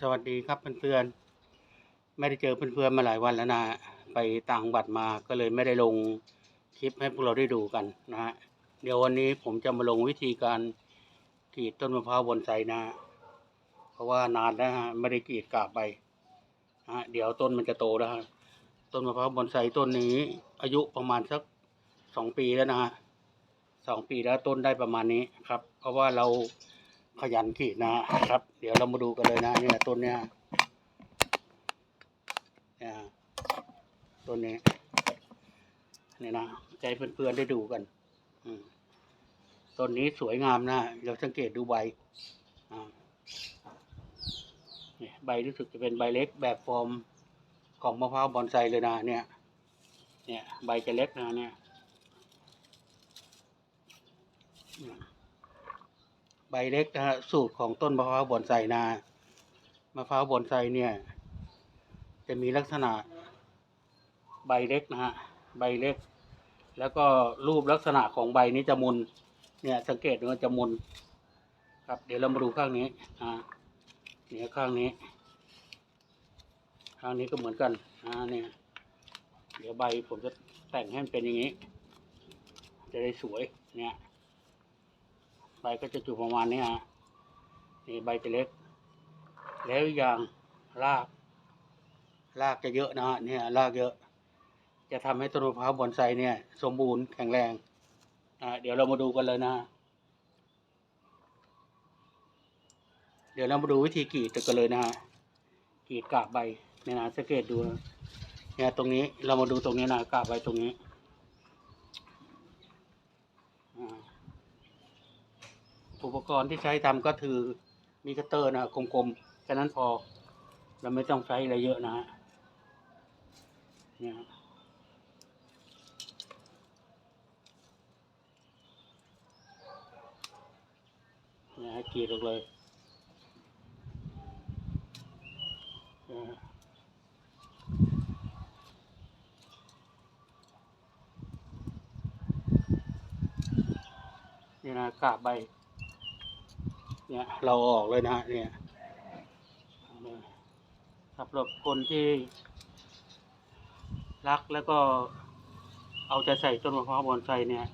สวัสดีครับเพื่อนๆไม่ได้เจอเพื่อนๆมาหลายวันแล้วนะฮะไปต่างจังหวัดมาก็เลยไม่ได้ลงคลิปให้พวกเราได้ดูกันนะฮะเดี๋ยววันนี้ผมจะมาลงวิธีการกรีดต้นมะพร้าวบนไซนะฮะเพราะว่านานแล้วฮะไม่ได้กรีดกาบใบนะฮะเดี๋ยวต้นมันจะโตแล้วฮะต้นมะพร้าวบนไซต้นนี้ อายุประมาณสักสองปีแล้วนะฮะสองปีแล้วต้นได้ประมาณนี้ครับ เพราะว่าเรา ขยันกรีดนะครับ เดี๋ยวเรามาดูกันเลยนะเนี่ยต้นเนี้ยเนี่ยต้นนี้เนี่ยนะใจเพื่อนๆได้ดูกันต้นนี้สวยงามนะเราสังเกตดูใบนี่ใบรู้สึกจะเป็นใบเล็กแบบฟอร์มของมะพร้าวบอนไซเลยนะเนี่ย เนี่ย ใบจะเล็กนะเนี่ย ใบเล็กนะฮะสูตรของต้นมะพร้าวบอนไซนะมะพร้าวบอนไซเนี่ย จะมีลักษณะใบเล็กนะฮะใบเล็ก แล้วก็รูปลักษณะของใบนี้จะมุนเนี่ยสังเกตดูว่าจะมุนครับเดี๋ยวเรามาดูข้างนี้อ่าเนี่ยข้างนี้ ข้างนี้ก็เหมือนกันอ่าเนี่ย เดี๋ยวใบผมจะแต่งให้มันเป็นอย่างนี้ จะได้สวยเนี่ย บก็จะจุประมาณนี้ฮะนี่ใบจะเล็ก แล้วอย่างราก รากจะเยอะนะฮะเนี่ยรากเยอะ จะทำให้ต้นมะพร้าวบอนไซเนี่ย สมบูรณ์แข็งแรงอ่าเดี๋ยวเรามาดูกันเลยนะเดี๋ยวเรามาดูวิธีกรีดกันเลยนะฮะกรีดกาบใบเนี่ยนะสังเกตดูนะเนี่ยตรงนี้เรามาดูตรงนี้นะกาบใบตรงนี้อ่า อุปกรณ์ที่ใช้ทำก็คือมีคัตเตอร์นะกลมๆแค่นั้นพอ เราไม่ต้องใช้อะไรเยอะนะฮะเนี่ยนะฮะกรีดออกเลยนะนี่นะกาบใบ เนี่ยเราออกเลยนะฮะเนี่ยสำหรับคนที่รักแล้วก็เอาใจใส่ต้นมะพร้าวบอนไซเนี่ย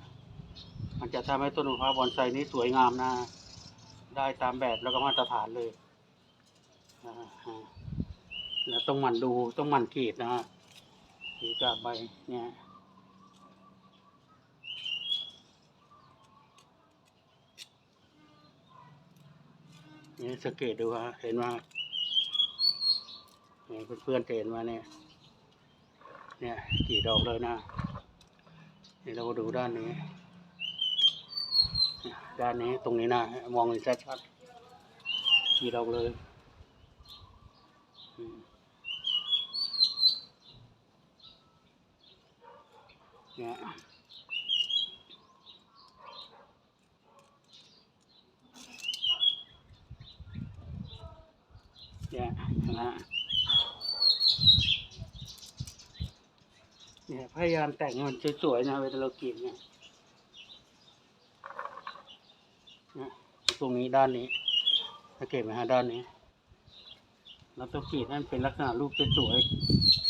มันจะทำให้ต้นมะพร้าวบอนไซนี้สวยงามนะ ได้ตามแบบแล้วก็มาตรฐานเลยนะฮะแล้วต้องหมั่นดูต้องหมั่นกรีดนะฮะกรีดกาบใบเนี่ย นี่สังเกตดูฮะเห็นว่าเนี่ยเพื่อนๆจะเห็นว่าเนี่ย เนี่ยกรีดออกเลยนะนี่เราก็ดูด้านนี้ ด้านนี้ตรงนี้นะ มองเห็นชัดๆขีดออกเลยเนี่ยเนะเนี่ยพยายามแต่งมันสวยๆนะเวลาเรากินเนี่ยนะตรงนี้ด้านนี้สังเกตไหมฮะด้านนี้ เราต้องขีดให้มันเป็นลักษณะรูปสวยๆ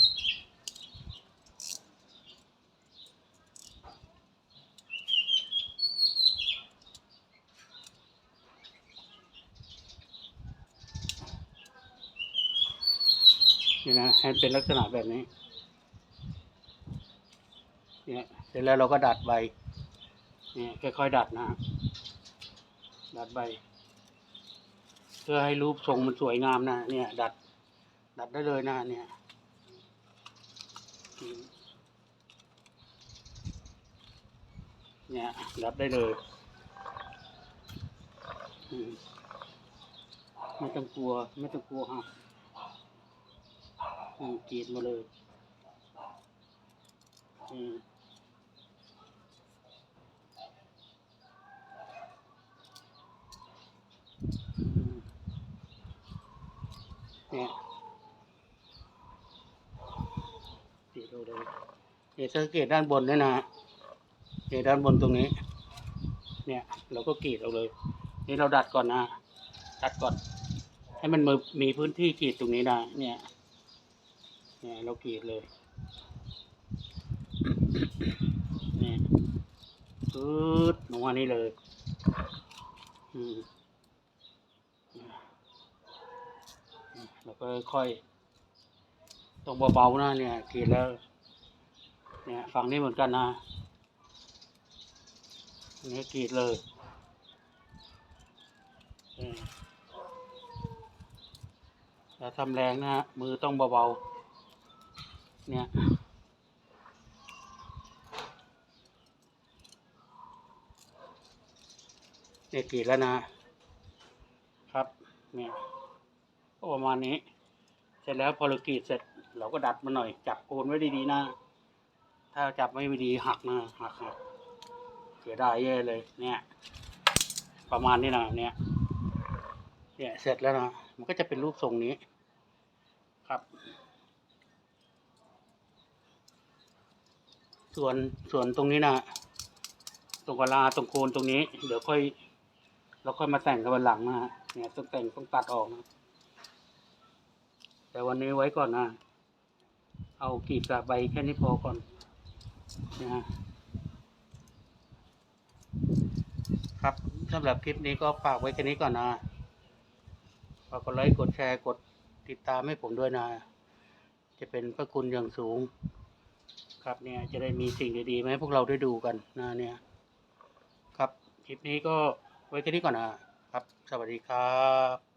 นี่นะให้เป็นลักษณะแบบนี้ เนี่ยเสร็จแล้วเราก็ดัดใบ เนี่ยค่อยๆดัดนะดัดใบ เพื่อให้รูปทรงมันสวยงามนะเนี่ย ดัด ดัดได้เลยนะเนี่ยเนี่ยดัดได้เลยไม่ต้องกลัว ไม่ต้องกลัวฮะ อืมกรีดมาเลย อืมเนี่ยตีดูเลยเนี่ยสังเกตด้านบนด้วยนะเนี่ยด้านบนตรงนี้ เนี่ย เราก็กรีดเอาเลย นี่เราดัดก่อนนะ ดัดก่อน ให้มันมีพื้นที่กรีดตรงนี้นะเนี่ย เนี่ยเรากรีดเลยเนี่ยปื๊ดลงมานี่เลย อืมแล้วก็ค่อยตรงเบาๆนะเนี่ยกรีดแล้ว เนี่ยฝั่งนี้เหมือนกันนะอันนี้กรีดเลยเอออย่าทำแรงนะฮะมือต้องเบาๆ เนี่ยเนี่ยกรีดแล้วนะครับเนี่ยก็ประมาณนี้ เสร็จแล้วพอเรากรีดเสร็จ เราก็ดัดมันหน่อย จับโคนไว้ดีๆนะ ถ้าจับไม่ดีหักนะหักหักเสียดายแย่เลย เนี่ย ประมาณนี้นะเนี่ยเนี่ยเสร็จแล้วนะมันก็จะเป็นรูปทรงนี้ ครับ ส่วนส่วนตรงนี้นะตรงกลาตรงโคนตรงนี้ เดี๋ยวค่อย เราค่อยมาแต่งกันวันหลังนะฮะเนี่ยต้องแต่งต้องตัดออกนะ แต่วันนี้ไว้ก่อนนะ เอากีบกับใบแค่นี้พอก่อนนะฮะครับสำหรับคลิปนี้ก็ฝากไว้แค่นี้ก่อนนะฝากกดไลค์กดแชร์กดติดตามให้ผมด้วยนะ จะเป็นพระคุณอย่างสูง ครับเนี่ยจะได้มีสิ่งดีๆมาให้พวกเราได้ดูกันนะเนี่ยครับคลิปนี้ก็ไว้แค่นี้ก่อนนะครับ สวัสดีครับ